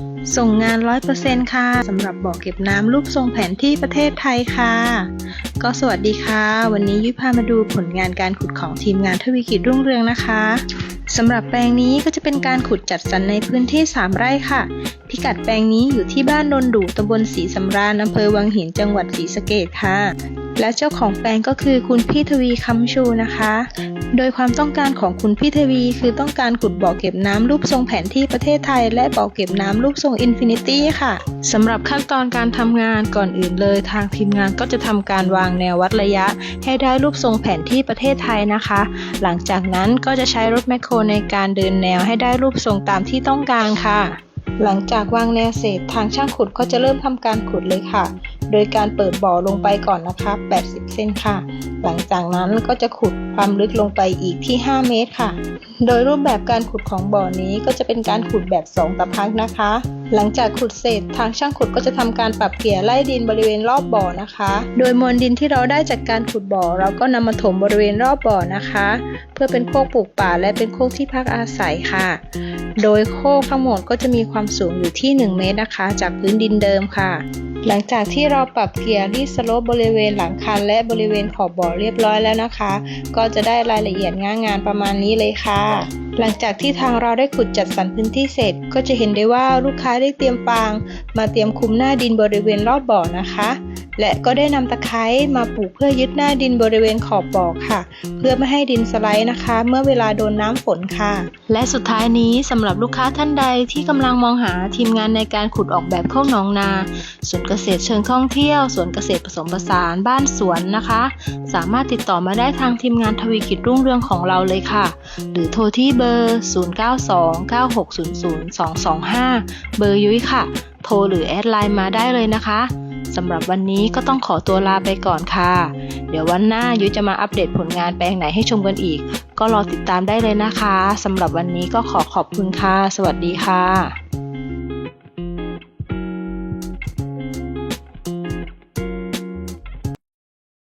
thank you ส่งงาน 100%ค่ะสำหรับบ่อเก็บน้ำรูปทรงแผนที่ประเทศไทยค่ะ ก็สวัสดีค่ะ วันนี้ยุ้ยพามาดูผลงานการขุดของทีมงานทวีกิจรุ่งเรืองนะคะสำหรับแปลงนี้ก็จะเป็นการขุดจัดสรรในพื้นที่ 3 ไร่ค่ะ พิกัดแปลงนี้อยู่ที่บ้านนนดูตำบลศรีสำราญอำเภอวังหินจังหวัดศรีสะเกษค่ะ และเจ้าของแปลงก็คือคุณพี่ทวีคำชูนะคะ โดยความต้องการของคุณพี่ทวี คือต้องการขุดบ่อเก็บน้ำรูปทรงแผนที่ประเทศไทย และบ่อเก็บน้ำรูปทรงอินฟินิตี้ค่ะสำหรับขั้นตอนการทำงานก่อนอื่นเลย ทางทีมงานก็จะทำการวางแนววัดระยะ ให้ได้รูปทรงแผนที่ประเทศไทยนะคะ หลังจากนั้นก็จะใช้รถแมคโครในการเดินแนวให้ได้รูปทรงตามที่ต้องการค่ะ หลังจากวางแนวเสร็จทางช่างขุดก็จะเริ่มทำการขุดเลยค่ะ โดยการเปิดบ่อลงไปก่อนนะคะ 80 เซนค่ะ หลังจากนั้นก็จะขุดความลึกลงไปอีกที่ 5 เมตรค่ะ โดยรูปแบบการขุดของบ่อนี้ก็จะเป็นการขุดแบบ 2ตะพักนะคะ หลังจากขุดเสร็จทางช่างขุดก็จะทำการปรับเกลี่ยไล่ดินบริเวณรอบบ่อนะคะ โดยมวลดินที่เราได้จากการขุดบ่อ เราก็นำมาถมบริเวณรอบบ่อนะคะ เพื่อเป็นโคกปลูกป่าและเป็นโคกที่พักอาศัยค่ะ โดยโคกทั้งหมดก็จะมีความสูงอยู่ที่ 1 เมตรนะคะ จากพื้นดินเดิมค่ะหลังจากที่เราปรับเกลี่ยรีสโลปบริเวณหลังคันและบริเวณขอบบ่อเรียบร้อยแล้วนะคะ ก็จะได้รายละเอียดง่างงานประมาณนี้เลยค่ะ หลังจากที่ทางเราได้ขุดจัดสรรพื้นที่เสร็จ ก็จะเห็นได้ว่าลูกค้าได้เตรียมฟาง มาเตรียมคุมหน้าดินบริเวณรอบบ่อนะคะ และก็ได้นำตะไคร้มาปลูกเพื่อยึดหน้าดินบริเวณขอบบ่อค่ะ เพื่อไม่ให้ดินสไลด์นะคะ เมื่อเวลาโดนน้ำฝนค่ะ และสุดท้ายนี้สำหรับลูกค้าท่านใดที่กำลังมองหาทีมงานในการขุดออกแบบโคกหนองนาสวนเกษตรเชิงท่องเที่ยวสวนเกษตรผสมผสานบ้านสวนนะคะ สามารถติดต่อมาได้ทางทีมงานทวีกิจรุ่งเรืองของเราเลยค่ะ หรือโทรที่เบอร์ 0929600225 เบอร์ยุ้ยค่ะ โทรหรือแอดไลน์มาได้เลยนะคะ สำหรับวันนี้ก็ต้องขอตัวลาไปก่อนค่ะ เดี๋ยววันหน้ายุ้ยจะมาอัปเดตผลงานแปลงไหนให้ชมกันอีก ก็รอติดตามได้เลยนะคะสำหรับวันนี้ก็ขอขอบคุณค่ะ สวัสดีค่ะ